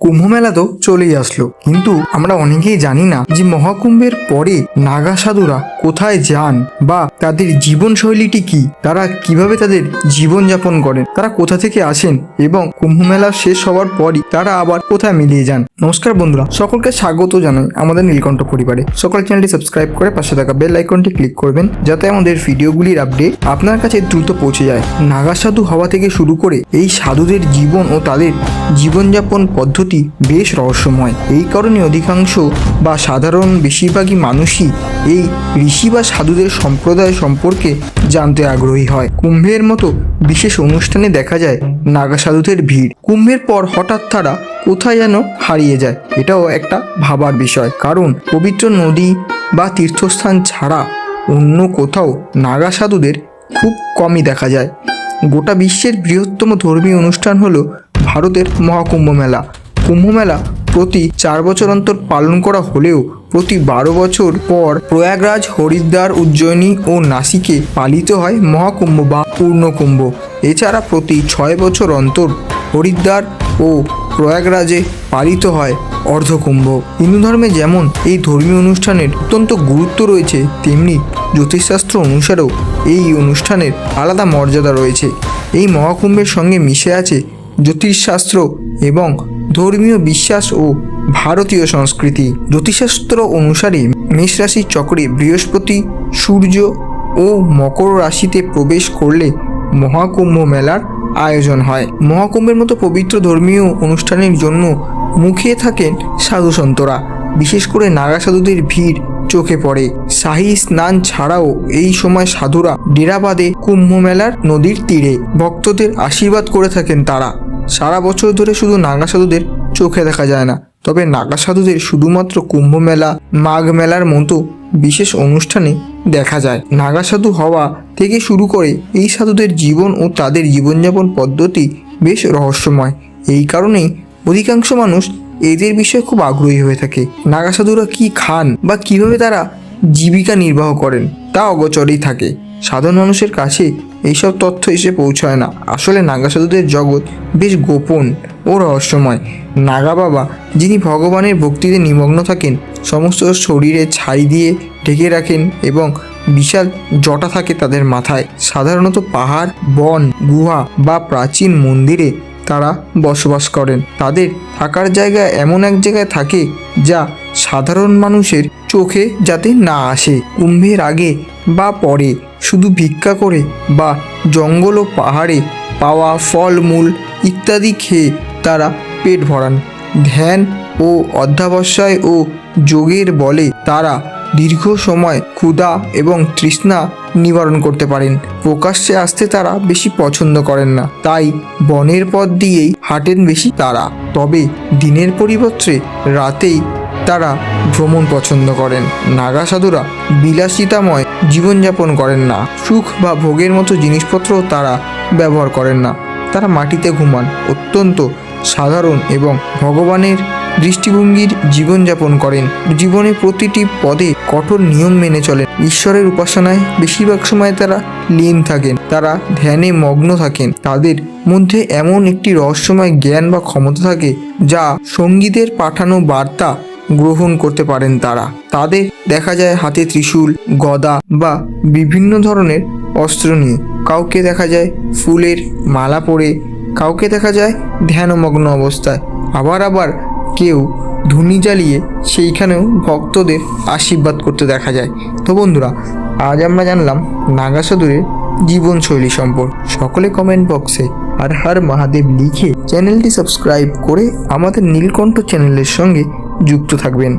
কুম্ভ মেলা তো চলেই আসলো। কিন্তু আমরা অনেকেই জানি না যে মহাকুম্ভের পরে নাগা সাধুরা কোথায় যান বা তাদের জীবনশৈলীটি কি, তারা কীভাবে তাদের জীবনযাপন করেন, তারা কোথা থেকে আসেন এবং কুম্ভ মেলা শেষ হওয়ার পরই তারা আবার কোথায় মিলিয়ে যান। নমস্কার বন্ধুরা, সকলকে স্বাগত জানাই আমাদের নীলকণ্ঠ পরিবারে। সকল চ্যানেলটি সাবস্ক্রাইব করে পাশে থাকা বেল আইকনটি ক্লিক করবেন যাতে আমাদের ভিডিওগুলির আপডেট আপনার কাছে দ্রুত পৌঁছে যায়। নাগা সাধু হওয়া থেকে শুরু করে এই সাধুদের জীবন ও তাদের জীবনযাপন পদ্ধতি বেশ রহস্যময়। এই কারণে অধিকাংশ বা সাধারণ বেশিরভাগই মানুষই এই ঋষি বা সাধুদের সম্প্রদায় সম্পর্কে জানতে আগ্রহী হয়। কুম্ভের মতো বিশেষ অনুষ্ঠানে দেখা যায় নাগা সাধুদের ভিড়। কুম্ভের পর হঠাৎ তারা কোথায় যেন হারিয়ে যায়, এটাও একটা ভাবার বিষয়। কারণ পবিত্র নদী বা তীর্থস্থান ছাড়া অন্য কোথাও নাগা সাধুদের খুব কমই দেখা যায়। গোটা বিশ্বের বৃহত্তম ধর্মীয় অনুষ্ঠান হলো ভারতের মহাকুম্ভ মেলা কুম্ভ মেলা প্রতি চার বছর অন্তর পালন করা হলেও প্রতি বারো বছর পর প্রয়াগরাজ, হরিদ্বার, উজ্জয়িনী ও নাসিকে পালিত হয় মহাকুম্ভ বা পূর্ণকুম্ভ। এছাড়া প্রতি ছয় বছর অন্তর হরিদ্বার ও প্রয়াগরাজে পালিত হয় অর্ধকুম্ভ। হিন্দু ধর্মে যেমন এই ধর্মীয় অনুষ্ঠানের অত্যন্ত গুরুত্ব রয়েছে, তেমনি জ্যোতিষশাস্ত্র অনুসারেও এই অনুষ্ঠানের আলাদা মর্যাদা রয়েছে। এই মহাকুম্ভের সঙ্গে মিশে আছে জ্যোতিষশাস্ত্র এবং ধর্মীয় বিশ্বাস ও ভারতীয় সংস্কৃতি। জ্যোতিষশাস্ত্র অনুসারে মেষ রাশির চক্রে বৃহস্পতি, সূর্য ও মকর রাশিতে প্রবেশ করলে মহাকুম্ভ মেলার আয়োজন হয়। মহাকুম্ভের মতো পবিত্র ধর্মীয় অনুষ্ঠানের জন্য মুখিয়ে থাকেন সাধু সন্তরা। বিশেষ করে নাগা সাধুদের ভিড় চোখে পড়ে। শাহী স্নান ছাড়াও এই সময় সাধুরা ডেরা বাঁধে কুম্ভ মেলার নদীর তীরে ভক্তদের আশীর্বাদ করে থাকেন তারা। সারা বছর ধরে শুধু নাগা সাধুদের চোখে দেখা যায় না। তবে নাগা সাধুদের শুধুমাত্র কুম্ভ মেলা মাঘ মেলার মতো বিশেষ অনুষ্ঠানে দেখা যায়। নাগা সাধু হওয়া থেকে শুরু করে এই সাধুদের জীবন ও তাদের জীবনযাপন পদ্ধতি বেশ রহস্যময়। এই কারণেই অধিকাংশ মানুষ এদের বিষয়ে খুব আগ্রহী হয়ে থাকে। নাগা সাধুরা কী খান বা কীভাবে তারা জীবিকা নির্বাহ করেন তা অগোচরেই থাকে। সাধারণ মানুষের কাছে এইসব তথ্য এসে পৌঁছায় না। আসলে নাগা সাধুদের জগৎ বেশ গোপন ও রহস্যময়। নাগা বাবা, যিনি ভগবানের ভক্তিতে নিমগ্ন থাকেন, সমস্ত শরীরে ছাই দিয়ে ঢেকে রাখেন এবং বিশাল জটা থাকে তাদের মাথায়। সাধারণত পাহাড়, বন, গুহা বা প্রাচীন মন্দিরে তারা বসবাস করেন। তাদের থাকার জায়গা এমন এক জায়গায় থাকে যা সাধারণ মানুষের চোখে যাতে না আসে, কুম্ভের আগে বা পরে। শুধু ভিক্ষা করে বা জঙ্গল ও পাহাড়ে পাওয়া ফলমূল ইত্যাদি খেয়ে তারা পেট ভরান। ধ্যান ও অধ্যাবসায় ও যোগের বলে তারা দীর্ঘ সময় ক্ষুধা এবং তৃষ্ণা নিবারণ করতে পারেন। প্রকাশ্যে আসতে তারা বেশি পছন্দ করেন না। তাই বনের পথ দিয়েই হাঁটেন বেশি তারা। তবে দিনের পরিবর্তে রাতেই তারা ভ্রমণ পছন্দ করেন। নাগা সাধুরা বিলাসিতাময় জীবনযাপন করেন না। সুখ বা ভোগের মতো জিনিসপত্রও তারা ব্যবহার করেন না। তারা মাটিতে ঘুমান। অত্যন্ত সাধারণ এবং ভগবানের দৃষ্টিভঙ্গির জীবনযাপন করেন। জীবনে প্রতিটি পদে কঠোর নিয়ম মেনে চলেন। ঈশ্বরের উপাসনায় বেশিরভাগ সময় তারা লীন থাকেন। তারা ধ্যানে মগ্ন থাকেন। তাদের মধ্যে এমন একটি রহস্যময় জ্ঞান বা ক্ষমতা থাকে যা সঙ্গীদের পাঠানো বার্তা গ্রহণ করতে পারেন তারা। তাদের দেখা যায় হাতে ত্রিশূল, গদা বা বিভিন্ন ধরনের অস্ত্র নিয়ে। কাউকে দেখা যায় ফুলের মালা পরে, কাউকে দেখা যায় ধ্যানমগ্ন অবস্থায়। আবার আবার কেউ ধুনি জ্বালিয়ে সেইখানেও ভক্তদের আশীর্বাদ করতে দেখা যায়। তো বন্ধুরা, আজ আমরা জানলাম নাগা সাধুরের জীবনশৈলী সম্পর্ক। সকলে কমেন্ট বক্সে আর হর মহাদেব লিখে চ্যানেলটি সাবস্ক্রাইব করে আমাদের নীলকণ্ঠ চ্যানেলের সঙ্গে যুক্ত থাকবেন।